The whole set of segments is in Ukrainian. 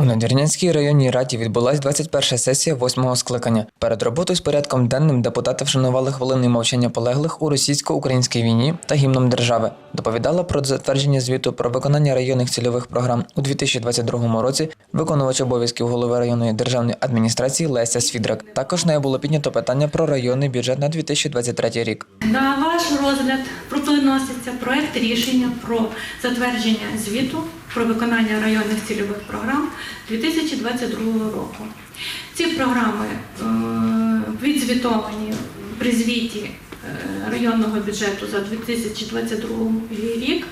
У Надвірнянській районній раді відбулась 21 сесія восьмого скликання. Перед роботою з порядком денним депутати вшанували хвилиною мовчання полеглих у російсько-українській війні та гімном держави. Доповідала про затвердження звіту про виконання районних цільових програм у 2022 році виконувач обов'язків голови районної державної адміністрації Леся Свідрак. Також нею було піднято питання про районний бюджет на 2023 рік. На ваш розгляд пропоноситься проект рішення про затвердження звіту про виконання районних цільових програм 2022 року. Ці програми е, відзвітовані при звіті е, районного бюджету за 2022 рік.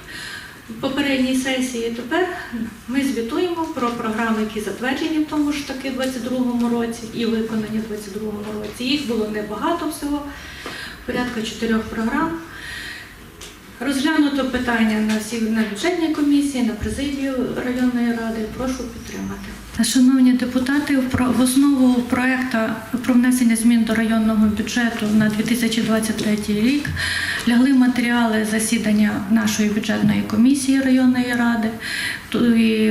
В попередній сесії тепер ми звітуємо про програми, які затверджені в тому ж таки 2022 році і виконані в 2022 році. Їх було небагато всього, порядка чотирьох програм. Розглянуто питання на всі на бюджетній комісії, на президію районної ради. Прошу підтримати. Шановні депутати, в основу проекту про внесення змін до районного бюджету на 2023 рік лягли матеріали засідання нашої бюджетної комісії районної ради.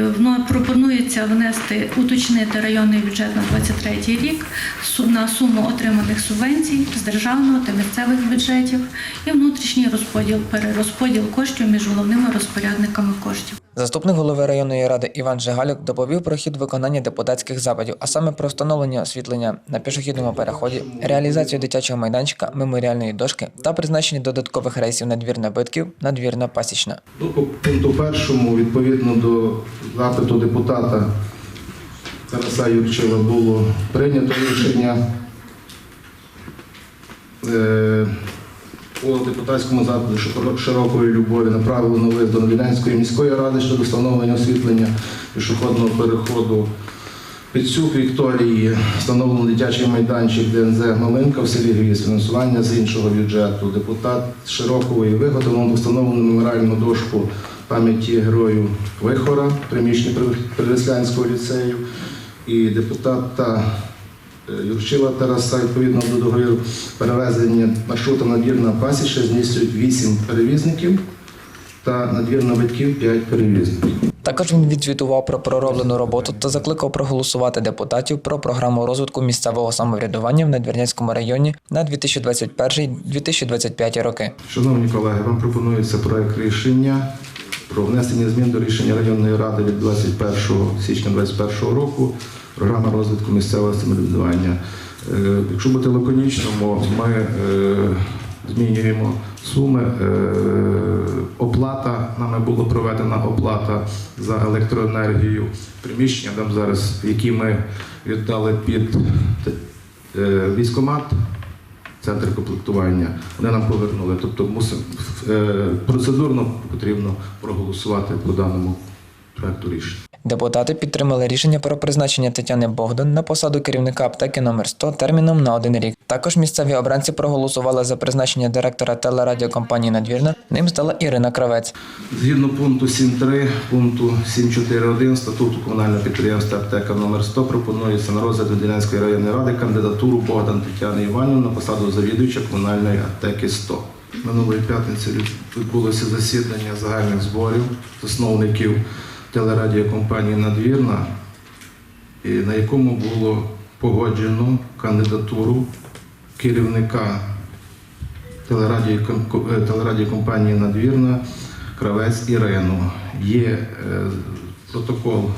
Воно пропонується внести, уточнити районний бюджет на 2023 рік су- на суму отриманих субвенцій з державного та місцевих бюджетів і внутрішній розподіл, перерозподіл коштів між головними розпорядниками коштів. Заступник голови районної ради Іван Жигалюк доповів про хід виконання депутатських запитів, а саме про встановлення освітлення на пішохідному переході, реалізацію дитячого майданчика, меморіальної дошки та призначення додаткових рейсів надвірна битків, надвірна пасічна. Ну, пункту першому, відповідно до запиту депутата Тараса Юрчила, було прийнято рішення е, по депутатському запиту широкої любові направлено лист до Новіденської міської ради щодо встановлення освітлення пішохідного переходу. Підсюк Вікторії встановлено дитячий майданчик ДНЗ Малинка в селі Гвіз, фінансування з іншого бюджету. Депутат Широкової виготовлено встановлену меморіальну дошку пам'яті герою Вихора, приміщення Прилеслянського ліцею. І депутата е, Юрчила Тараса відповідно до договору перевезення маршрута надвірна пасіча змістюють 8 перевізників та надвірна батьків 5 перевізників. Також він відзвітував про пророблену роботу та закликав проголосувати депутатів про програму розвитку місцевого самоврядування в Надвірнянському районі на 2021-2025 роки. Шановні колеги, вам пропонується проект рішення про внесення змін до рішення районної ради від 21 січня 2021 року. Програма розвитку місцевого самоврядування. Е, Якщо бути лаконічним, ми е, змінюємо суми. Е, Оплата нами була проведена оплата за електроенергію. Приміщення там зараз, які ми віддали під військомат, центр комплектування, вони нам повернули. Тобто мусимо е, процедурно потрібно проголосувати по даному проекту рішення. Депутати підтримали рішення про призначення Тетяни Богдан на посаду керівника аптеки номер 100 терміном на один рік. Також місцеві обранці проголосували за призначення директора телерадіокомпанії Надвірна. Ним стала Ірина Кравець. Згідно пункту 7.3, пункту 7.4.1 статуту комунального підприємства аптека номер 100 пропонується на розгляд Мединянської районної ради кандидатуру Богдан Тетяни Іванівни на посаду завідувача комунальної аптеки 100. Минулої п'ятниці відбулося засідання загальних зборів засновників телерадіокомпанії Надвірна, на якому було погоджено кандидатуру керівника е, телерадіокомпанії Надвірна Кравець Ірину. Є е, протокол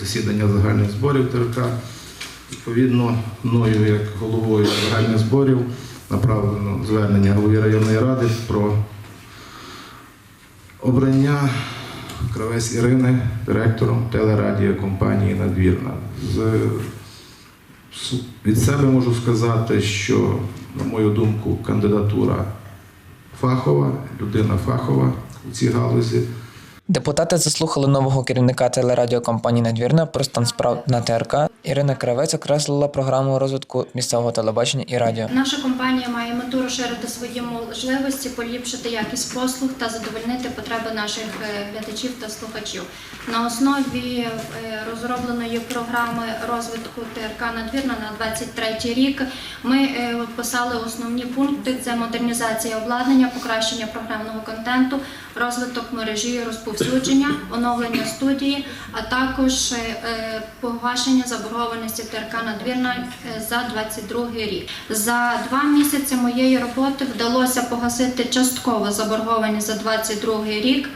засідання загальних зборів ТРК. Відповідно, мною як головою загальних зборів направлено звернення голові районної ради про обрання Кравець Ірини директором телерадіокомпанії Надвірна. Від себе можу сказати, що, на мою думку, кандидатура фахова, людина фахова у цій галузі. Депутати заслухали нового керівника телерадіокомпанії Надвірна про стан справ на ТРК. Ірина Кравець окреслила програму розвитку місцевого телебачення і радіо. Наша компанія має мету розширити свої можливості, поліпшити якість послуг та задовольнити потреби наших е, глядачів та слухачів. На основі е, розробленої програми розвитку ТРК надвірна на 23 рік ми е, писали основні пункти: це модернізація обладнання, покращення програмного контенту, розвиток мережі і розповсюдження, оновлення студії, а також е, погашення заборгованості ТРК надвірна е, за 22 рік. За два місяці моєї роботи вдалося погасити частково заборгованість за 22 рік.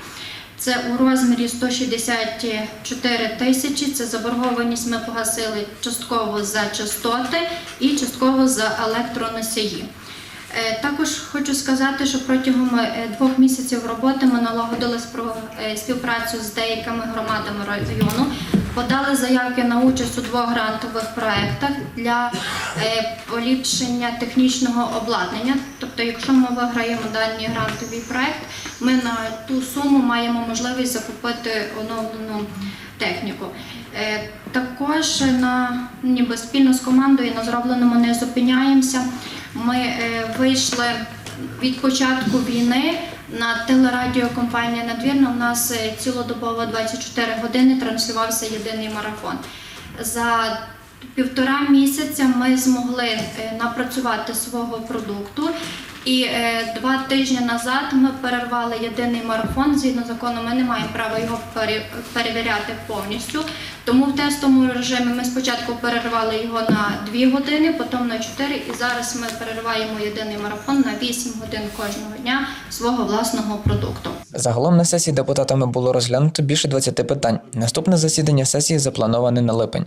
Це у розмірі 164 тисячі. Це заборгованість ми погасили частково за частоти і частково за електроносії. Е, Також хочу сказати, що протягом е, двох місяців роботи ми налагодили е, співпрацю з деякими громадами району, подали заявки на участь у двох грантових проєктах для поліпшення технічного обладнання. Тобто, якщо ми виграємо даний грантовий проєкт, ми на ту суму маємо можливість закупити оновлену техніку. Також на ніби спільно з командою на зробленому не зупиняємося. Ми е, вийшли від початку війни на телерадіокомпанії Надвірна. У нас е, цілодобово 24 години транслювався єдиний марафон. За півтора місяця ми змогли е, напрацювати свого продукту. І е, два тижні назад ми перервали єдиний марафон. Згідно закону, ми не маємо права його пере- перевіряти повністю. Тому в тестовому режимі ми спочатку перервали його на 2 години, потім на 4, і зараз ми перериваємо єдиний марафон на 8 годин кожного дня свого власного продукту. Загалом на сесії депутатами було розглянуто більше 20 питань. Наступне засідання сесії заплановане на липень.